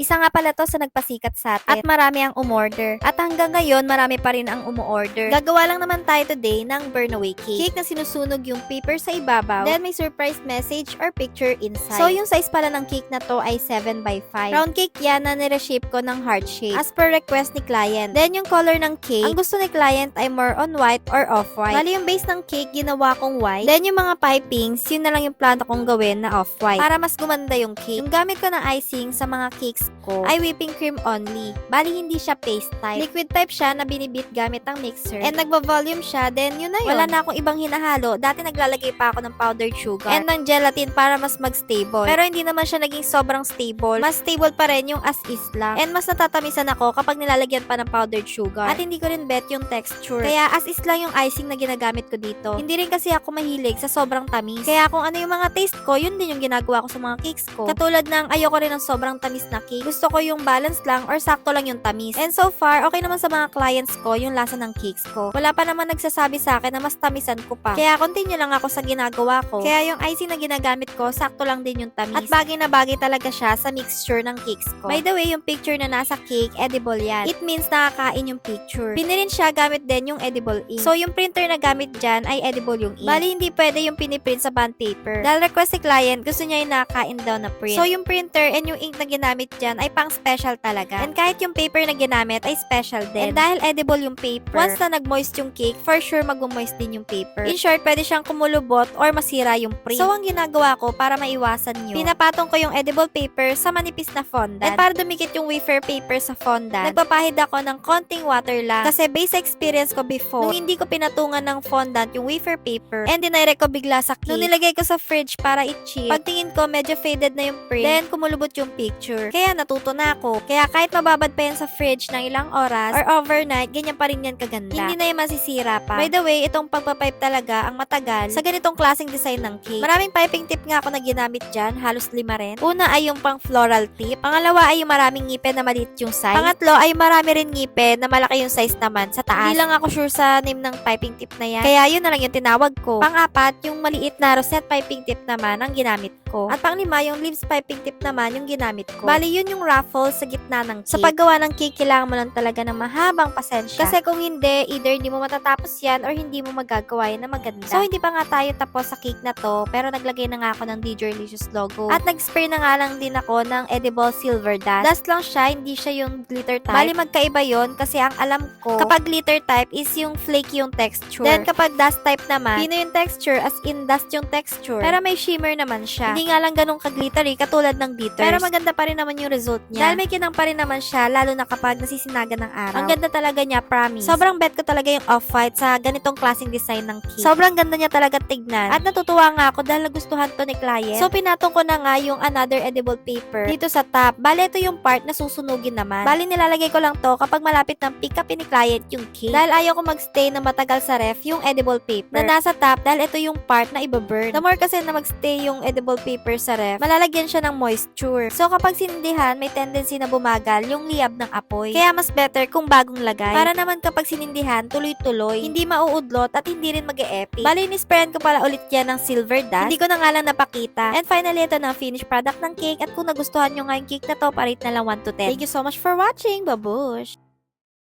Isa nga pala to sa nagpasikat sa atin at marami ang umorder. At hanggang ngayon, marami pa rin ang umorder. Gagawa lang naman tayo today ng burnaway cake. Cake na sinusunog yung paper sa ibabaw. Then may surprise message or picture inside. So yung size pala ng cake na to ay 7 by 5. Round cake yan na nire-shape ko ng heart shape. As per request ni client. Then yung color ng cake, ang gusto ni client ay more on white or off-white. Bali yung base ng cake, ginawa kong white. Then yung mga pipings, yun na lang yung plano kong gawin na off-white. Para mas gumanda yung cake. Yung gamit ko na icing sa mga cakes ko ay whipping cream only. Bali hindi siya paste type. Liquid type siya na binibit gamit ang mixer. And nagva-volume siya, then yun na yun. Wala na akong ibang hinahalo. Dati naglalagay pa ako ng powdered sugar and ng gelatin para mas mag-stable. Pero hindi naman siya naging sobrang stable. Mas stable pa rin yung as is lang. And mas natatamisan ako kapag nilalagyan pa ng powdered sugar. At hindi ko rin bet yung texture. Kaya as is lang yung icing na ginagamit ko dito. Hindi rin kasi ako mahilig sa sobrang tamis. Kaya kung ano yung mga taste ko, yun din yung ginagawa ko sa mga cakes ko. Katulad ng ayoko rin ng sobrang tamis na cake. Gusto ko yung balance lang or sakto lang yung tamis. And so far, okay naman sa mga clients ko yung lasa ng cakes ko. Wala pa naman nagsasabi sa akin na mas tamisan ko pa. Kaya continue lang ako sa ginagawa ko. Kaya yung icing na ginagamit ko, sakto lang din yung tamis. At bagay na bagay talaga siya sa mixture ng cakes ko. By the way, yung picture na nasa cake, edible yan. It means nakakain yung picture. Pinirin siya gamit din yung edible ink. So yung printer na gamit dyan ay edible yung ink. Bali, hindi pwede yung piniprint sa bond paper. Dahil request ni client, gusto niya yung nakakain daw na print. So yung printer and yung ink na ginamit dyan ay pang special talaga. And kahit yung paper na ginamit ay special din. And dahil edible yung paper, once na nag-moist yung cake, for sure mag-moist din yung paper. In short, pwede siyang kumulubot or masira yung print. So ang ginagawa ko para maiwasan nyo, pinapatong ko yung edible paper sa manipis na fondant. And para dumikit yung wafer paper sa fondant, nagpapahid ako ng konting water lang. Kasi base experience ko before, nung hindi ko pinatungan ng fondant yung wafer paper, and dinirect ko bigla sa cake. Nung nilagay ko sa fridge para i-chip, pagtingin ko medyo faded na yung print, then kumulubot yung picture. Kaya natuto na ako. Kaya kahit mababad pa yan sa fridge ng ilang oras or overnight, ganyan pa rin yan kaganda. Hindi na yan masisira pa. By the way, itong pagpapipe talaga ang matagal sa ganitong klaseng design ng cake. Maraming piping tip nga ako na ginamit dyan, halos lima rin. Una ay yung pang floral tip. Pangalawa ay yung maraming ngipin na maliit yung size. Pangatlo ay marami rin ngipin na malaki yung size naman sa taas. Hindi lang ako sure sa name ng piping tip na yan. Kaya yun na lang yung tinawag ko. Pangapat, yung maliit na rosette piping tip naman ang ginamit ko. At panglima, yung leaves piping tip naman yung ginamit ko. Bali, yun yung ruffle sa gitna ng cake. Sa paggawa ng cake, kailangan mo lang talaga ng mahabang pasensya. Kasi kung hindi, either hindi mo matatapos yan or hindi mo magagawa yan na maganda. So, hindi pa nga tayo tapos sa cake na to, pero naglagay na nga ako ng DJ Licious logo. At nag-spray na nga lang din ako ng edible silver dust. Dust lang siya, hindi siya yung glitter type. Bali, magkaiba yon kasi ang alam ko, kapag glitter type is yung flaky yung texture. Then, kapag dust type naman, pino yung texture as in dust yung texture. Pero may shimmer naman siya. Hindi nga lang ganun ka-glittery katulad ng glitters. Pero maganda pa rin naman yung result niya. Dahil may kinang pa rin naman siya, lalo na kapag nasisinagan ng araw. Ang ganda talaga niya, promise. Sobrang bet ko talaga yung off-white sa ganitong klaseng design ng cake. Sobrang ganda niya talaga tignan. At natutuwa nga ako dahil nagustuhan to ni client. So, pinatong ko na nga yung another edible paper dito sa top. Bale, ito yung part na susunugin naman. Bali, nilalagay ko lang to kapag malapit ng pick up ni client yung cake. Dahil ayaw ko magstay na matagal sa ref yung edible paper na nasa top dahil ito yung part na ibaburn. The more kasi na magstay yung edible paper sa ref, malalagyan siya ng moisture. So, kapag sinindihan, may tendency na bumagal yung liyab ng apoy. Kaya mas better kung bagong lagay. Para naman kapag sinindihan, tuloy-tuloy, hindi mauudlot at hindi rin mag-e-epic. Bali, nisprayan ko pala ulit yan ng silver dust. Hindi ko na nga lang napakita. And finally, ito na ang finished product ng cake. At kung nagustuhan nyo nga yung cake na to, parate na lang 1 to 10. Thank you so much for watching. Babush!